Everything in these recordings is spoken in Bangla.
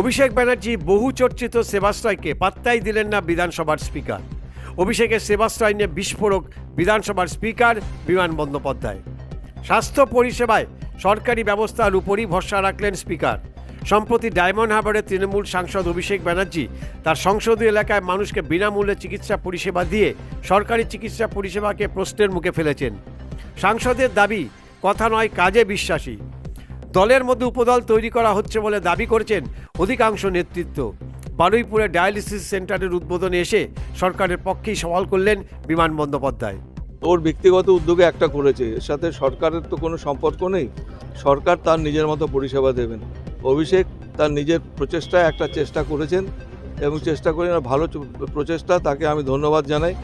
অভিষেক ব্যানার্জি বহু চর্চিত সেবাশ্রয়কে পাত্তাই দিলেন না বিধানসভার স্পিকার। অভিষেকের সেবাশ্রয় নিয়ে বিস্ফোরক বিধানসভার স্পিকার বিমান বন্দ্যোপাধ্যায়। স্বাস্থ্য পরিষেবায় সরকারি ব্যবস্থার উপরই ভরসা রাখলেন স্পিকার। সম্প্রতি ডায়মন্ড হারবারের তৃণমূল সাংসদ অভিষেক ব্যানার্জি তার সংসদীয় এলাকায় মানুষকে বিনামূল্যে চিকিৎসা পরিষেবা দিয়ে সরকারি চিকিৎসা পরিষেবাকে প্রশ্নের মুখে ফেলেছেন। সাংসদের দাবি, কথা নয়, কাজে বিশ্বাসী। দলের মধ্যে উপদল তৈরি করা হচ্ছে বলে দাবি করেছেন অধিকাংশ নেতৃত্ব। বারুইপুরে ডায়ালিসিস সেন্টারের উদ্বোধনে এসে সরকারের পক্ষেই সওয়াল করলেন বিমান বন্দ্যোপাধ্যায়। ওর ব্যক্তিগত উদ্যোগে একটা করেছে, এর সাথে সরকারের তো কোনো সম্পর্ক নেই। সরকার তার নিজের মতো পরিষেবা দেবেন। অভিষেক তার নিজের প্রচেষ্টায় একটা চেষ্টা করেছেন এবং চেষ্টা করে ভালো প্রচেষ্টা, তাকে আমি ধন্যবাদ জানাই।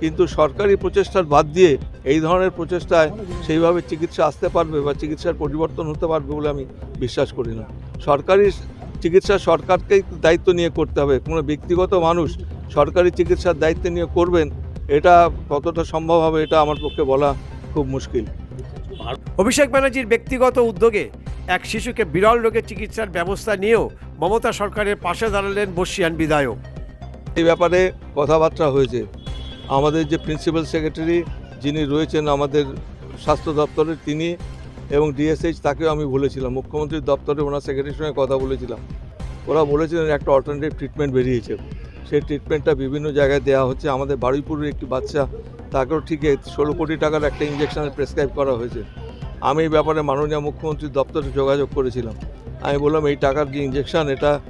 কিন্তু সরকারি প্রচেষ্টার বাদ দিয়ে এই ধরনের প্রচেষ্টায় সেইভাবে চিকিৎসা আসতে পারবে বা চিকিৎসার পরিবর্তন হতে পারবে বলে আমি বিশ্বাস করি না। সরকারি চিকিৎসা সরকারকেই দায়িত্ব নিয়ে করতে হবে। কোনো ব্যক্তিগত মানুষ সরকারি চিকিৎসার দায়িত্ব নিয়ে করবেন এটা কতটা সম্ভব হবে এটা আমার পক্ষে বলা খুব মুশকিল। অভিষেক ব্যানার্জির ব্যক্তিগত উদ্যোগে এক শিশুকে বিরল রোগের চিকিৎসার ব্যবস্থা নিয়েও মমতা সরকারের পাশে দাঁড়ালেন বর্ষিয়ান বিধায়ক। এই ব্যাপারে কথাবার্তা হয়েছে। আমাদের যে প্রিন্সিপাল সেক্রেটারি যিনি রয়েছেন আমাদের স্বাস্থ্য দপ্তরের তিনি এবং ডিএসএইচ, তাকেও আমি বলেছিলাম, মুখ্যমন্ত্রীর দপ্তরে ওনার সেক্রেটারির সঙ্গে কথা বলেছিলাম। ওরা বলেছিলেন একটা অল্টারনেটিভ ট্রিটমেন্ট বেরিয়েছে। সেই ট্রিটমেন্টটা বিভিন্ন জায়গায় দেওয়া হচ্ছে। আমাদের বারুইপুরের একটি বাচ্চা, তাকেও ঠিক ষোলো কোটি টাকার একটা ইঞ্জেকশনের প্রেসক্রাইব করা হয়েছে। আমি এই ব্যাপারে মাননীয় মুখ্যমন্ত্রীর দপ্তরে যোগাযোগ করেছিলাম। আমি বললাম, এই টাকার যে ইঞ্জেকশন এটা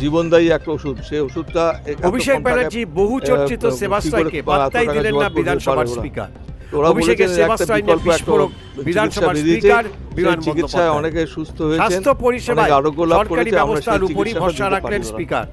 জীবনদায়ী একটা ওষুধ। সেই ওষুধটা অভিষেক ব্যানার্জি বহু চর্চিত সেবাস্তাইকে টাকা দিলেন না বিধানসভার স্পিকার। অভিষেকের সেবাশ্রয় নিয়ে বিকল্প একটা বিস্ফোরক বিধানসভার স্পিকার বিমান চিকিৎসায় অনেকে সুস্থ হয়েছেন। স্বাস্থ্য পরিষেবায় অনেক আরোগ্য লাভ সরকারি করেছে, আমরা সেই ব্যবস্থার উপরই ভরসা রাখলেন স্পিকার।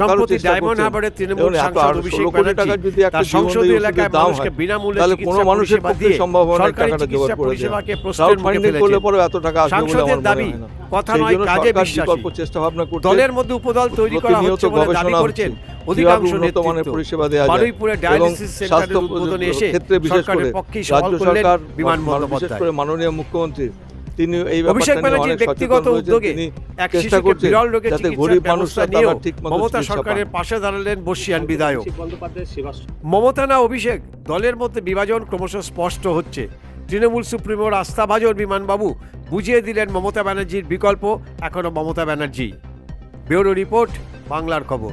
সম্প্রতি চেষ্টা ডায়মন্ড হারবারের তৃণমূল সাংসদ অভিষেক 16 কোটি টাকার ব্যানার্জি তার সংসদীয় এলাকায় মানুষকে বিনামূল্যে চিকিৎসা মানুষের পক্ষে সম্ভব সরকারি চিকিৎসা জোগাড় করে দেওয়া। পরিষেবাকে প্রশ্নের মুখে ফান্ডিং পরে এত টাকা সাংসদের দাবি কথা নয় কাজে বিশ্বাসী। ভাবনা দলের মধ্যে উপদল তৈরি করা হচ্ছে বলে দাবি করেছেন। অধিকাংশ নেতৃত্ব পরিষেবা দেওয়া যায় বারুইপুরে ডায়ালিসিস সেন্টারের উদ্বোধনে এসে ক্ষেত্রে বিশেষ করে সরকারের পক্ষেই সওয়াল রাজ্য সরকার বিমান বিশেষ করে মাননীয় মুখ্যমন্ত্রী তিনি এই অভিষেক ব্যানার্জির অনেক ব্যক্তিগত উদ্যোগে এক শিশুকে বিরল রোগের যাতে চিকিৎসার ব্যবস্থা নিয়েও মমতা সরকারের পাশে দাঁড়ালেন বর্ষিয়ান বিধায়ক। মমতা না অভিষেক দলের মধ্যে বিভাজন ক্রমশ স্পষ্ট হচ্ছে। তৃণমূল সুপ্রিমোর আস্থাভাজন বিমানবাবু বুঝিয়ে দিলেন মমতা ব্যানার্জির বিকল্প এখনও মমতা ব্যানার্জি। ব্যুরো রিপোর্ট বাংলার খবর।